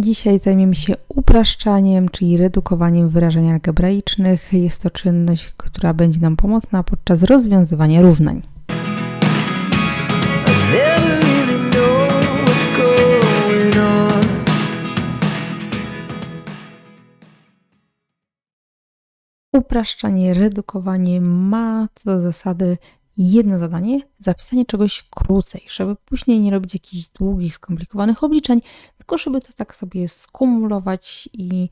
Dzisiaj zajmiemy się upraszczaniem, czyli redukowaniem wyrażeń algebraicznych. Jest to czynność, która będzie nam pomocna podczas rozwiązywania równań. Upraszczanie, redukowanie ma co do zasady jedno zadanie zapisanie czegoś krócej, żeby później nie robić jakichś długich, skomplikowanych obliczeń, tylko żeby to tak sobie skumulować i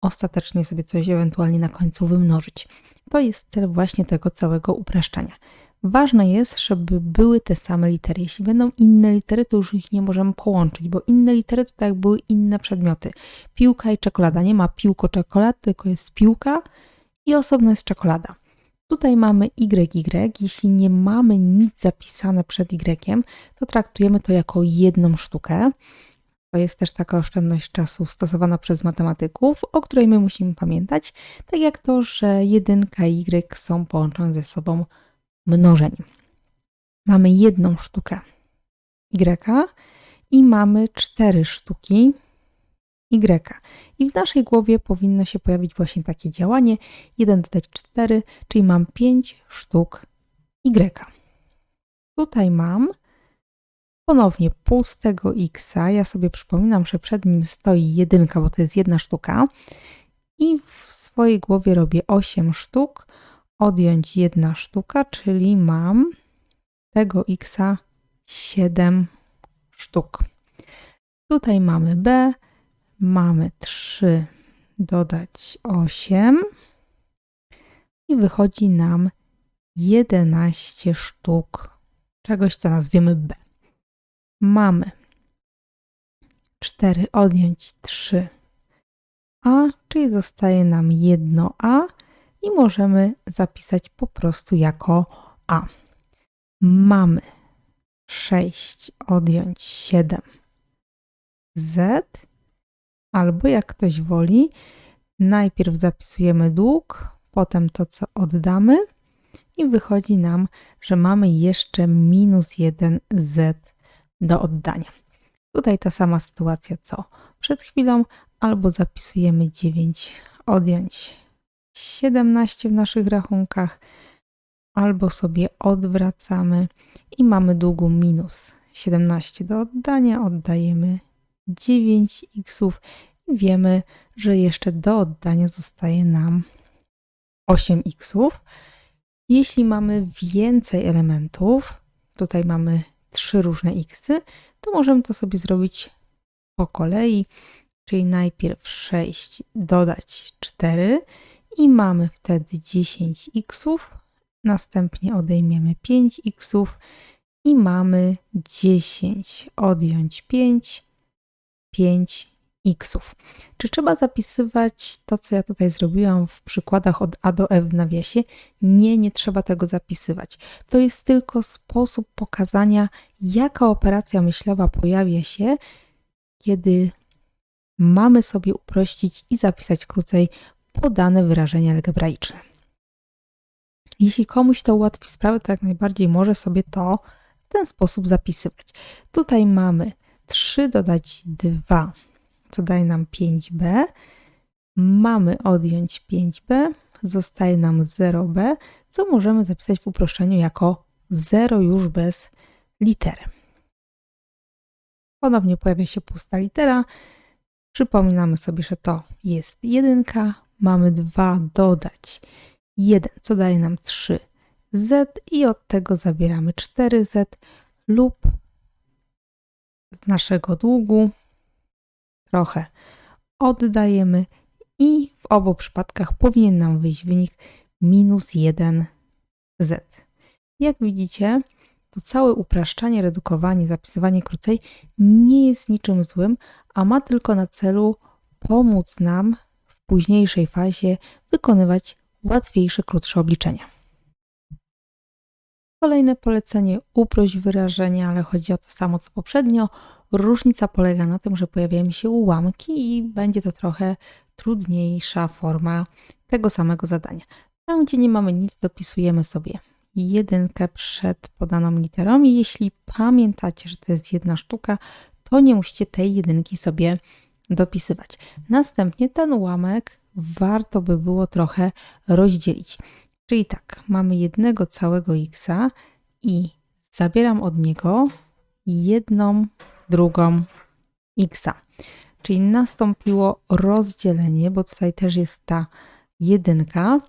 ostatecznie sobie coś ewentualnie na końcu wymnożyć. To jest cel właśnie tego całego upraszczania. Ważne jest, żeby były te same litery. Jeśli będą inne litery, to już ich nie możemy połączyć, bo inne litery to tak jak były inne przedmioty. Piłka i czekolada. Nie ma piłko czekolad, tylko jest piłka i osobno jest czekolada. Tutaj mamy YY. Jeśli nie mamy nic zapisane przed Y, to traktujemy to jako jedną sztukę. To jest też taka oszczędność czasu stosowana przez matematyków, o której my musimy pamiętać, tak jak to, że jedynka i Y są połączone ze sobą mnożeniem. Mamy jedną sztukę Y i mamy cztery sztuki Y. I w naszej głowie powinno się pojawić właśnie takie działanie 1 dodać 4, czyli mam 5 sztuk Y. Tutaj mam ponownie pustego X. Ja sobie przypominam, że przed nim stoi jedynka, bo to jest jedna sztuka. I w swojej głowie robię 8 sztuk, odjąć jedna sztuka, czyli mam tego X 7 sztuk. Tutaj mamy B, mamy 3 dodać 8 i wychodzi nam 11 sztuk czegoś, co nazwiemy B. Mamy 4 odjąć 3 A, czyli zostaje nam 1A i możemy zapisać po prostu jako A. Mamy 6 odjąć 7 Z albo jak ktoś woli, najpierw zapisujemy dług, potem to, co oddamy i wychodzi nam, że mamy jeszcze minus 1 z do oddania. Tutaj ta sama sytuacja co przed chwilą, albo zapisujemy 9 odjąć 17 w naszych rachunkach, albo sobie odwracamy i mamy długu minus 17 do oddania, oddajemy 9 xów i wiemy, że jeszcze do oddania zostaje nam 8 xów. Jeśli mamy więcej elementów, tutaj mamy trzy różne xy, to możemy to sobie zrobić po kolei, czyli najpierw 6 dodać 4 i mamy wtedy 10 xów, następnie odejmiemy 5 xów i mamy 10 odjąć 5 5 xów. Czy trzeba zapisywać to, co ja tutaj zrobiłam w przykładach od A do F w nawiasie? Nie, nie trzeba tego zapisywać. To jest tylko sposób pokazania, jaka operacja myślowa pojawia się, kiedy mamy sobie uprościć i zapisać krócej podane wyrażenia algebraiczne. Jeśli komuś to ułatwi sprawę, to jak najbardziej może sobie to w ten sposób zapisywać. Tutaj mamy 3 dodać 2, co daje nam 5b. Mamy odjąć 5b, zostaje nam 0b, co możemy zapisać w uproszczeniu jako 0 już bez litery. Ponownie pojawia się pusta litera. Przypominamy sobie, że to jest jedynka. Mamy 2 dodać 1, co daje nam 3z i od tego zabieramy 4z lub naszego długu, trochę oddajemy i w obu przypadkach powinien nam wyjść wynik minus 1z. Jak widzicie, to całe upraszczanie, redukowanie, zapisywanie krócej nie jest niczym złym, a ma tylko na celu pomóc nam w późniejszej fazie wykonywać łatwiejsze, krótsze obliczenia. Kolejne polecenie, uprość wyrażenia, ale chodzi o to samo co poprzednio. Różnica polega na tym, że pojawiają się ułamki i będzie to trochę trudniejsza forma tego samego zadania. Tam, gdzie nie mamy nic, dopisujemy sobie jedynkę przed podaną literą i jeśli pamiętacie, że to jest jedna sztuka, to nie musicie tej jedynki sobie dopisywać. Następnie ten ułamek warto by było trochę rozdzielić. Czyli tak, mamy jednego całego x i zabieram od niego jedną drugą x. Czyli nastąpiło rozdzielenie, bo tutaj też jest ta jedynka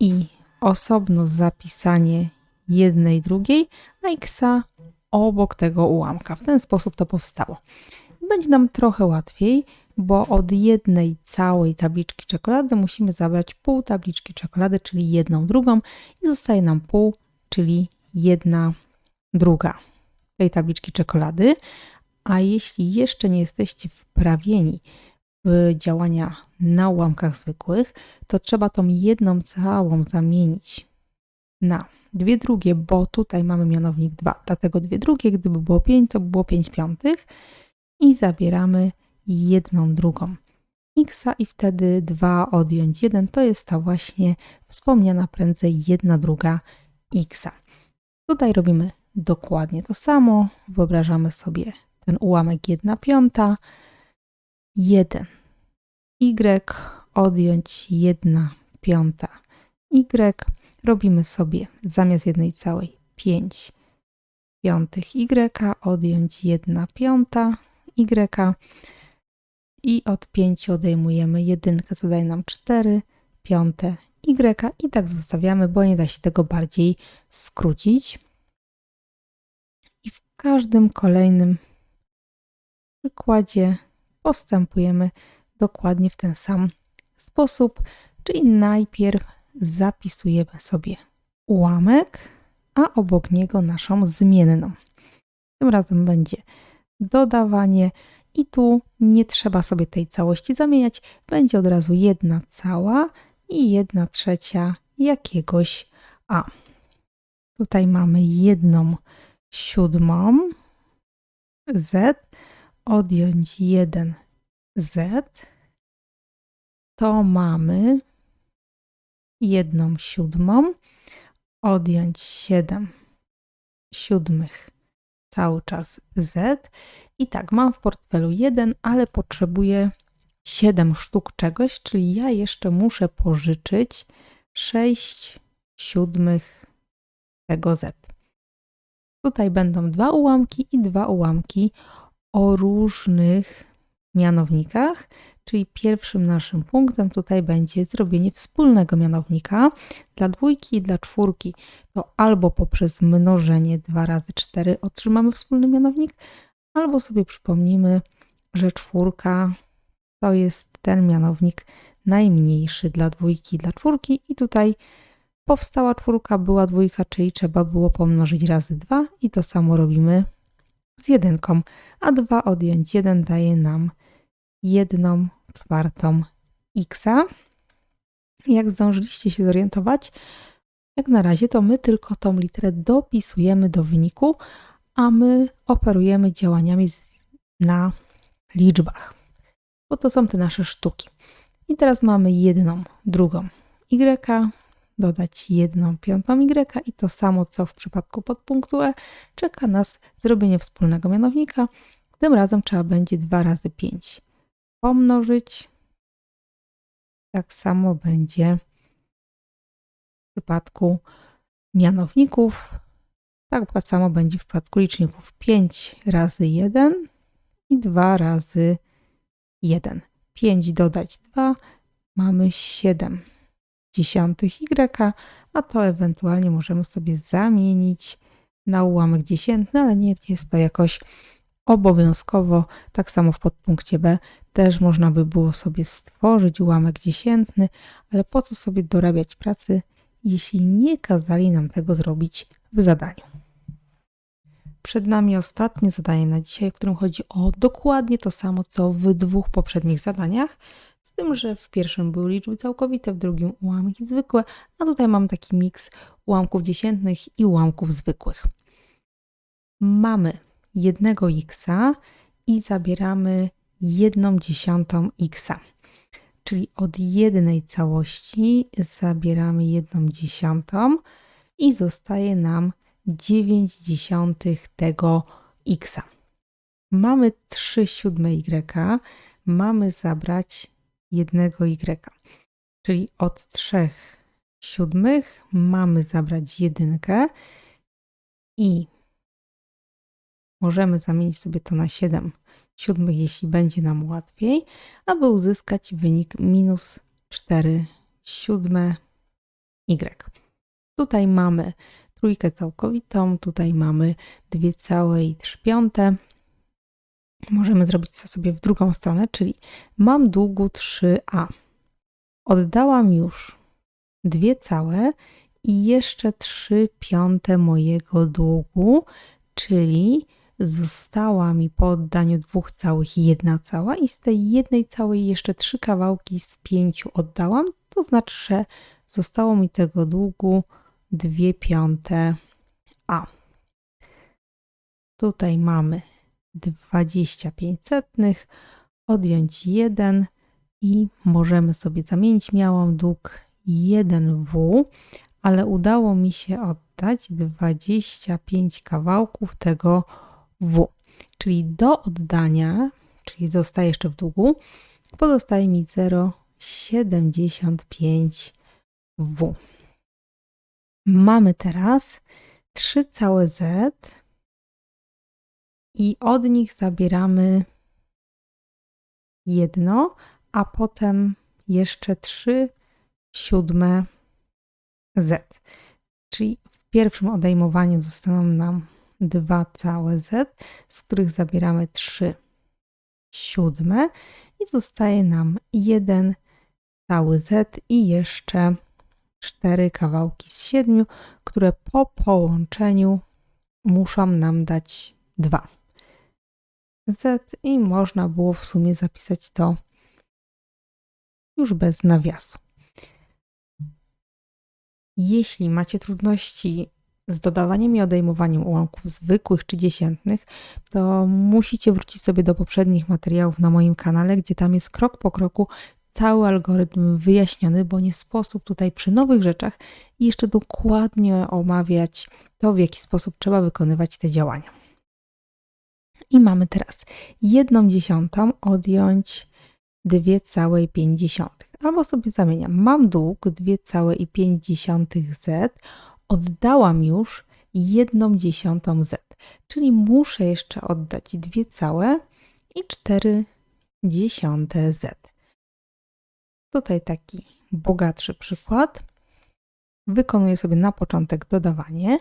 i osobno zapisanie jednej drugiej, a x obok tego ułamka. W ten sposób to powstało. Będzie nam trochę łatwiej, bo od jednej całej tabliczki czekolady musimy zabrać pół tabliczki czekolady, czyli jedną drugą i zostaje nam pół, czyli jedna druga tej tabliczki czekolady. A jeśli jeszcze nie jesteście wprawieni w działania na ułamkach zwykłych, to trzeba tą jedną całą zamienić na dwie drugie, bo tutaj mamy mianownik 2, dlatego dwie drugie, gdyby było 5, to by było 5 piątych i zabieramy jedną drugą x i wtedy 2 odjąć 1 to jest ta właśnie wspomniana prędzej jedna druga x. Tutaj robimy dokładnie to samo. Wyobrażamy sobie ten ułamek 1 piąta, 1 y odjąć 1 piąta y. Robimy sobie zamiast jednej całej 5 piątych y, odjąć 1 piąta y i od 5 odejmujemy jedynkę, co daje nam 4 piąte y i tak zostawiamy, bo nie da się tego bardziej skrócić. I w każdym kolejnym przykładzie postępujemy dokładnie w ten sam sposób, czyli najpierw zapisujemy sobie ułamek, a obok niego naszą zmienną. Tym razem będzie dodawanie i tu nie trzeba sobie tej całości zamieniać, będzie od razu jedna cała i jedna trzecia jakiegoś a. Tutaj mamy jedną siódmą z, odjąć 1 z, to mamy jedną siódmą, odjąć 7 siódmych cały czas z. I tak, mam w portfelu jeden, ale potrzebuję 7 sztuk czegoś, czyli ja jeszcze muszę pożyczyć 6 siódmych tego z. Tutaj będą dwa ułamki i dwa ułamki o różnych mianownikach, czyli pierwszym naszym punktem tutaj będzie zrobienie wspólnego mianownika. Dla dwójki i dla czwórki to albo poprzez mnożenie 2 razy 4 otrzymamy wspólny mianownik, albo sobie przypomnimy, że czwórka to jest ten mianownik najmniejszy dla dwójki dla czwórki. I tutaj powstała czwórka, była dwójka, czyli trzeba było pomnożyć razy 2 i to samo robimy z jedynką, a 2 odjąć 1 daje nam 1 czwartą x. Jak zdążyliście się zorientować, jak na razie to my tylko tą literę dopisujemy do wyniku, a my operujemy działaniami na liczbach, bo to są te nasze sztuki. I teraz mamy jedną, drugą y, dodać jedną piątą y i to samo co w przypadku podpunktu E czeka nas zrobienie wspólnego mianownika. Tym razem trzeba będzie 2 razy 5 pomnożyć. Tak samo będzie w przypadku mianowników. Tak samo będzie w przypadku liczników. 5 razy 1 i 2 razy 1. 5 dodać 2 mamy 7 dziesiątych y, a to ewentualnie możemy sobie zamienić na ułamek dziesiętny, ale nie jest to jakoś obowiązkowo. Tak samo w podpunkcie B też można by było sobie stworzyć ułamek dziesiętny, ale po co sobie dorabiać pracy, jeśli nie kazali nam tego zrobić w zadaniu. Przed nami ostatnie zadanie na dzisiaj, w którym chodzi o dokładnie to samo, co w dwóch poprzednich zadaniach, z tym, że w pierwszym były liczby całkowite, w drugim ułamki zwykłe, a tutaj mam taki miks ułamków dziesiętnych i ułamków zwykłych. Mamy jednego x i zabieramy jedną dziesiątą x. Czyli od jednej całości zabieramy jedną dziesiątą i zostaje nam 9 dziesiątych tego x. Mamy 3 siódme y, mamy zabrać jednego y. Czyli od 3 siódmych mamy zabrać jedynkę i możemy zamienić sobie to na 7 siódmych, jeśli będzie nam łatwiej, aby uzyskać wynik minus 4 siódme y. Tutaj mamy trójkę całkowitą, tutaj mamy 2 całe i 3 piąte. Możemy zrobić to sobie w drugą stronę, czyli mam długu 3a. Oddałam już 2 całe i jeszcze 3 piąte mojego długu, czyli została mi po oddaniu dwóch całych jedna cała i z tej jednej całej jeszcze trzy kawałki z pięciu oddałam, to znaczy, że zostało mi tego długu 2 piąte A. Tutaj mamy 25 setnych, odjąć 1 i możemy sobie zamienić. Miałam dług 1W, ale udało mi się oddać 25 kawałków tego W. Czyli do oddania, czyli zostaje jeszcze w długu, pozostaje mi 0,75 W. Mamy teraz 3 całe Z i od nich zabieramy jedno, a potem jeszcze 3 siódme Z. Czyli w pierwszym odejmowaniu zostaną nam dwa całe Z, z których zabieramy 3 siódme i zostaje nam jeden cały Z i jeszcze cztery kawałki z siedmiu, które po połączeniu muszą nam dać 2. Z i można było w sumie zapisać to już bez nawiasu. Jeśli macie trudności z dodawaniem i odejmowaniem ułamków zwykłych czy dziesiętnych, to musicie wrócić sobie do poprzednich materiałów na moim kanale, gdzie tam jest krok po kroku cały algorytm wyjaśniony, bo nie sposób tutaj przy nowych rzeczach jeszcze dokładnie omawiać to, w jaki sposób trzeba wykonywać te działania. I mamy teraz jedną dziesiątą odjąć 2,5. Albo sobie zamieniam. Mam dług 2,5 z, oddałam już 1 dziesiątą z, czyli muszę jeszcze oddać 2 całe i 4 dziesiąte z. Tutaj taki bogatszy przykład. Wykonuję sobie na początek dodawanie.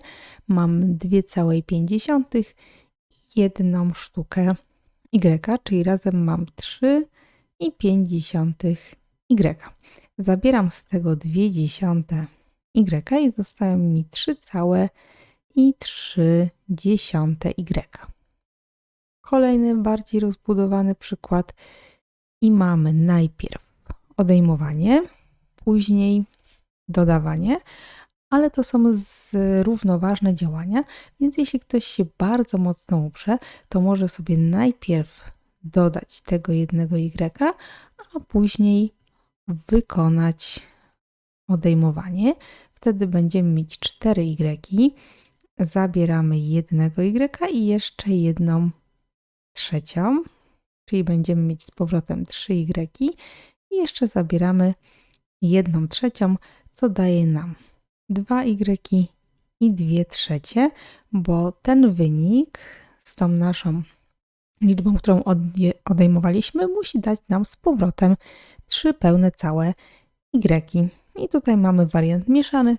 Mam 2,5 i jedną sztukę y, czyli razem mam 3 i 50 y. Zabieram z tego 2 dziesiąte y i zostają mi 3 całe i 3 dziesiąte y. Kolejny bardziej rozbudowany przykład i mamy najpierw odejmowanie, później dodawanie, ale to są równoważne działania, więc jeśli ktoś się bardzo mocno uprze, to może sobie najpierw dodać tego jednego y, a później wykonać odejmowanie. Wtedy będziemy mieć 4 y, zabieramy jednego y i jeszcze jedną trzecią, czyli będziemy mieć z powrotem 3 y i jeszcze zabieramy jedną trzecią, co daje nam 2y i 2 trzecie, bo ten wynik z tą naszą liczbą, którą odejmowaliśmy, musi dać nam z powrotem 3 pełne całe y. I tutaj mamy wariant mieszany,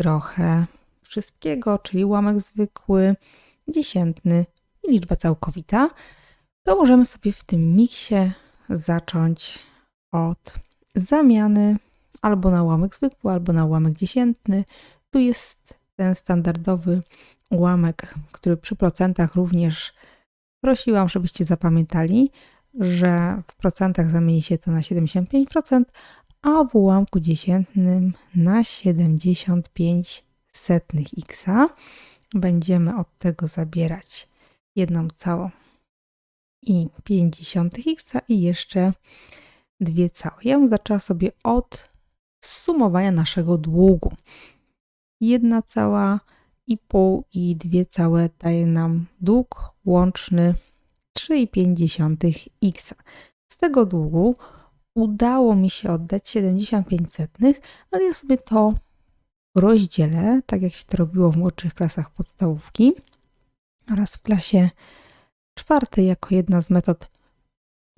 trochę wszystkiego, czyli ułamek zwykły, dziesiętny i liczba całkowita. To możemy sobie w tym miksie zacząć od zamiany albo na ułamek zwykły, albo na ułamek dziesiętny. Tu jest ten standardowy ułamek, który przy procentach również prosiłam, żebyście zapamiętali, że w procentach zamieni się to na 75%, a w ułamku dziesiętnym na 75 setnych x. Będziemy od tego zabierać jedną całą i 50 x i jeszcze dwie całe. Ja bym zaczęła sobie od sumowania naszego długu. Jedna cała i pół i dwie całe daje nam dług łączny 3,5x. Z tego długu udało mi się oddać 75 setnych, ale ja sobie to rozdzielę, tak jak się to robiło w młodszych klasach podstawówki oraz w klasie czwartej jako jedna z metod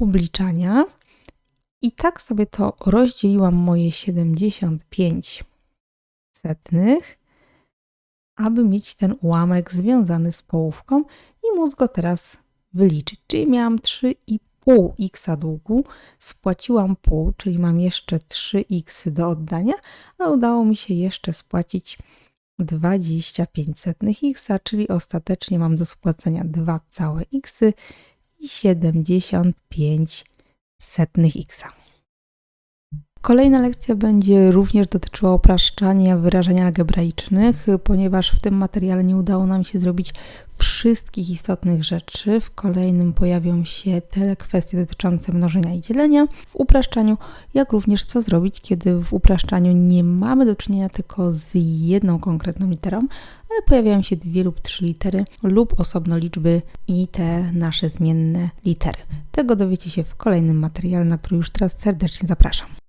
obliczania. I tak sobie to rozdzieliłam moje 75 setnych, aby mieć ten ułamek związany z połówką i móc go teraz wyliczyć. Czyli miałam 3,5x długu, spłaciłam pół, czyli mam jeszcze 3x do oddania, a udało mi się jeszcze spłacić 25 setnych x, czyli ostatecznie mam do spłacenia 2 całe x i 75 setnych x. Kolejna lekcja będzie również dotyczyła upraszczania wyrażeń algebraicznych, ponieważ w tym materiale nie udało nam się zrobić wszystkich istotnych rzeczy. W kolejnym pojawią się te kwestie dotyczące mnożenia i dzielenia w upraszczaniu, jak również co zrobić, kiedy w upraszczaniu nie mamy do czynienia tylko z jedną konkretną literą, ale pojawiają się dwie lub trzy litery lub osobno liczby i te nasze zmienne litery. Tego dowiecie się w kolejnym materiale, na który już teraz serdecznie zapraszam.